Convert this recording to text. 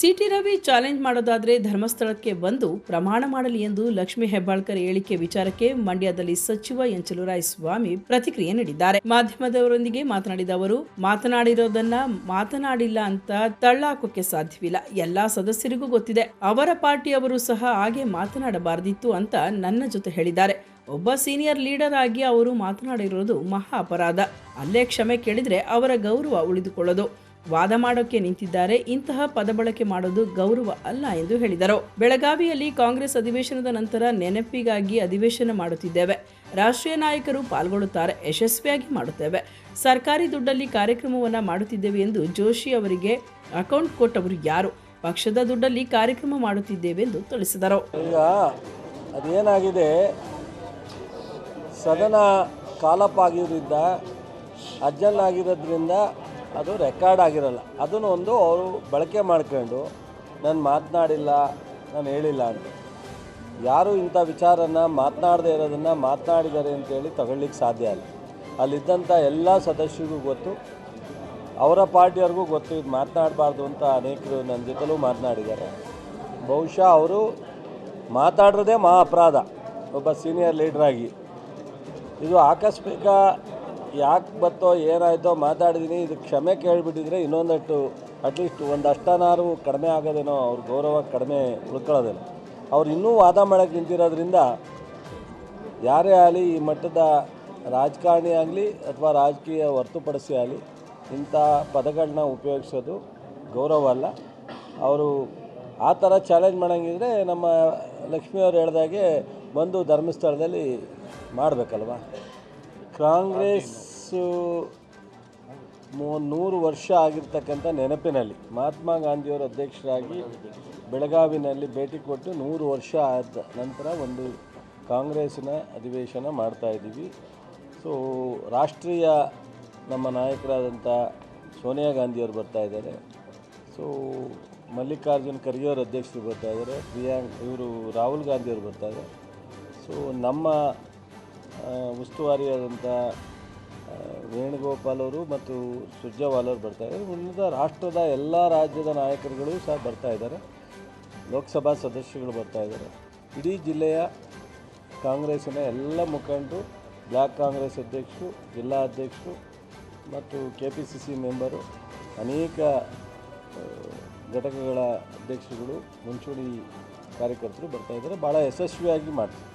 City Ravi challenge ಮಾಡೋದಾದರೆ ಧರ್ಮಸ್ಥಳಕ್ಕೆ ಬಂದು ಪ್ರಮಾಣ ಮಾಡಲಿ ಎಂದು ಲಕ್ಷ್ಮಿ ಹೆಬ್ಬಾಳ್ಕರ್ ಹೇಳಿಕೆ ವಿಚಾರಕ್ಕೆ ಮಂಡ್ಯದಲ್ಲಿ ಸಚಿವ ಎಂಚಲುರಾಯ ಸ್ವಾಮಿ ಪ್ರತಿಕ್ರಿಯೆ ನೀಡಿದ್ದಾರೆ. ಮಾಧ್ಯಮದವರೊಂದಿಗೆ ಮಾತನಾಡಿದ ಅವರು, ಮಾತನಾಡಿರೋದನ್ನ ಮಾತನಾಡಿಲ್ಲ ಅಂತ ತಳ್ಳಾಕೋಕೆ ಸಾಧ್ಯವಿಲ್ಲ. ಎಲ್ಲಾ ಸದಸ್ಯರಿಗೂ ಗೊತ್ತಿದೆ. ಅವರ ಪಾರ್ಟಿಯವರು ಸಹ ಹಾಗೆ ಮಾತನಾಡಬಾರದಿತ್ತು ಅಂತ ನನ್ನ ಜೊತೆ ಹೇಳಿದ್ದಾರೆ. ಒಬ್ಬ ಸೀನಿಯರ್ ಲೀಡರ್ ಆಗಿ ಅವರು ಮಾತನಾಡಿರೋದು ಮಹಾ ಅಪರಾಧ. ಅಲ್ಲೇ ಕ್ಷಮೆ ಕೇಳಿದ್ರೆ ಅವರ ಗೌರವ ಉಳಿದುಕೊಳ್ಳೋದು. ವಾದ ಮಾಡೋಕೆ ನಿಂತಿದ್ದಾರೆ. ಇಂತಹ ಪದ ಬಳಕೆ ಮಾಡೋದು ಗೌರವ ಅಲ್ಲ ಎಂದು ಹೇಳಿದರು. ಬೆಳಗಾವಿಯಲ್ಲಿ ಕಾಂಗ್ರೆಸ್ ಅಧಿವೇಶನದ ನಂತರ ನೆನಪಿಗಾಗಿ ಅಧಿವೇಶನ ಮಾಡುತ್ತಿದ್ದೇವೆ. ರಾಷ್ಟ್ರೀಯ ನಾಯಕರು ಪಾಲ್ಗೊಳ್ಳುತ್ತಾರೆ, ಯಶಸ್ವಿಯಾಗಿ ಮಾಡುತ್ತೇವೆ. ಸರ್ಕಾರಿ ದುಡ್ಡಲ್ಲಿ ಕಾರ್ಯಕ್ರಮವನ್ನ ಮಾಡುತ್ತಿದ್ದೇವೆ ಎಂದು ಜೋಶಿ ಅವರಿಗೆ ಅಕೌಂಟ್ ಕೊಟ್ಟವರು ಯಾರು? ಪಕ್ಷದ ದುಡ್ಡಲ್ಲಿ ಕಾರ್ಯಕ್ರಮ ಮಾಡುತ್ತಿದ್ದೇವೆ ಎಂದು ತಿಳಿಸಿದರು ಅದೇನಾಗಿದೆ? ಸದನ ಅಜ್ಜನ್ ಆಗಿರೋದ್ರಿಂದ ಅದು ರೆಕಾರ್ಡ್ ಆಗಿರಲ್ಲ. ಅದನ್ನು ಒಂದು ಅವರು ಬಳಕೆ ಮಾಡ್ಕೊಂಡು, ನಾನು ಮಾತನಾಡಿಲ್ಲ, ನಾನು ಹೇಳಿಲ್ಲ ಅಂತ. ಯಾರು ಇಂಥ ವಿಚಾರನ ಮಾತನಾಡದೇ ಇರೋದನ್ನು ಮಾತನಾಡಿದ್ದಾರೆ ಅಂತೇಳಿ ತಗೊಳ್ಳಿಕ್ಕೆ ಸಾಧ್ಯ ಅಲ್ಲ ಅಲ್ಲಿದ್ದಂಥ ಎಲ್ಲ ಸದಸ್ಯರಿಗೂ ಗೊತ್ತು. ಅವರ ಪಾರ್ಟಿಯವ್ರಿಗೂ ಗೊತ್ತು, ಇದು ಮಾತನಾಡಬಾರ್ದು ಅಂತ ಅನೇಕರು ನನ್ನ ಜೊತೆಲೂ ಮಾತನಾಡಿದ್ದಾರೆ. ಬಹುಶಃ ಅವರು ಮಾತಾಡಿರೋದೇ ಮಹಾ ಅಪರಾಧ ಒಬ್ಬ ಸೀನಿಯರ್ ಲೀಡ್ರಾಗಿ ಇದು ಆಕಸ್ಮಿಕ ಯಾಕೆ ಬತ್ತೋ, ಏನಾಯ್ತೋ ಮಾತಾಡಿದ್ದೀನಿ ಇದು ಕ್ಷಮೆ ಕೇಳಿಬಿಟ್ಟಿದ್ರೆ ಇನ್ನೊಂದಷ್ಟು ಅಟ್ಲೀಸ್ಟ್ ಒಂದು ಅಷ್ಟನಾರು ಕಡಿಮೆ ಆಗೋದೇನೋ ಅವ್ರ ಗೌರವ ಕಡಿಮೆ ಉಳ್ಕೊಳ್ಳೋದೇನೋ. ಅವ್ರು ಇನ್ನೂ ವಾದ ಮಾಡೋಕ್ಕೆ ನಿಂತಿರೋದ್ರಿಂದ ಯಾರೇ ಆಗಲಿ ಈ ಮಟ್ಟದ ರಾಜಕಾರಣಿ ಆಗಲಿ ಅಥವಾ ರಾಜಕೀಯ ಹೊರ್ತುಪಡಿಸಿ ಆಗಲಿ ಇಂಥ ಪದಗಳನ್ನ ಉಪಯೋಗಿಸೋದು ಗೌರವ ಅಲ್ಲ. ಅವರು ಆ ಥರ ಚಾಲೆಂಜ್ ಮಾಡೋಂಗಿದ್ರೆ ನಮ್ಮ ಲಕ್ಷ್ಮಿಯವರು ಹೇಳ್ದಾಗೆ ಬಂದು ಧರ್ಮಸ್ಥಳದಲ್ಲಿ ಮಾಡಬೇಕಲ್ವ? ಕಾಂಗ್ರೆಸ್ಸು ಮೂ- ನೂರು ವರ್ಷ ಆಗಿರ್ತಕ್ಕಂಥ ನೆನಪಿನಲ್ಲಿ ಮಹಾತ್ಮ ಗಾಂಧಿಯವರು ಅಧ್ಯಕ್ಷರಾಗಿ ಬೆಳಗಾವಿನಲ್ಲಿ ಭೇಟಿ ಕೊಟ್ಟು ನೂರು ವರ್ಷ ಆದ ನಂತರ ಒಂದು ಕಾಂಗ್ರೆಸ್ಸಿನ ಅಧಿವೇಶನ ಮಾಡ್ತಾ ಇದ್ದೀವಿ. ಸೊ ರಾಷ್ಟ್ರೀಯ ನಮ್ಮ ನಾಯಕರಾದಂಥ ಸೋನಿಯಾ ಗಾಂಧಿಯವರು ಬರ್ತಾ ಇದ್ದಾರೆ. ಸೊ ಮಲ್ಲಿಕಾರ್ಜುನ್ ಖರ್ಗೆ ಅವರು ಅಧ್ಯಕ್ಷರು ಬರ್ತಾ ಇದ್ದಾರೆ. ಪ್ರಿಯಾಂಕ್ ಇವರು ರಾಹುಲ್ ಗಾಂಧಿಯವರು ಬರ್ತಾ ಇದ್ದಾರೆ. ಸೊ ನಮ್ಮ ಉಸ್ತುವಾರಿಯಾದಂಥ ವೇಣುಗೋಪಾಲ್ ಅವರು ಮತ್ತು ಸುರ್ಜೇವಾಲ್ ಅವರು ಬರ್ತಾ ಇದ್ದಾರೆ. ಉನ್ನತ ರಾಷ್ಟ್ರದ ಎಲ್ಲ ರಾಜ್ಯದ ನಾಯಕರುಗಳು ಸಹ ಬರ್ತಾ ಇದ್ದಾರೆ. ಲೋಕಸಭಾ ಸದಸ್ಯಗಳು ಬರ್ತಾ ಇದ್ದಾರೆ. ಇಡೀ ಜಿಲ್ಲೆಯ ಕಾಂಗ್ರೆಸ್ಸಿನ ಎಲ್ಲ ಮುಖಂಡರು, ಬ್ಲಾಕ್ ಕಾಂಗ್ರೆಸ್ ಅಧ್ಯಕ್ಷರು, ಜಿಲ್ಲಾ ಅಧ್ಯಕ್ಷರು ಮತ್ತು K P C C member, ಅನೇಕ ಘಟಕಗಳ ಅಧ್ಯಕ್ಷರುಗಳು, ಮುಂಚೂಣಿ ಕಾರ್ಯಕರ್ತರು ಬರ್ತಾ ಇದ್ದಾರೆ. ಭಾಳ ಯಶಸ್ವಿಯಾಗಿ ಮಾಡ್ತಾರೆ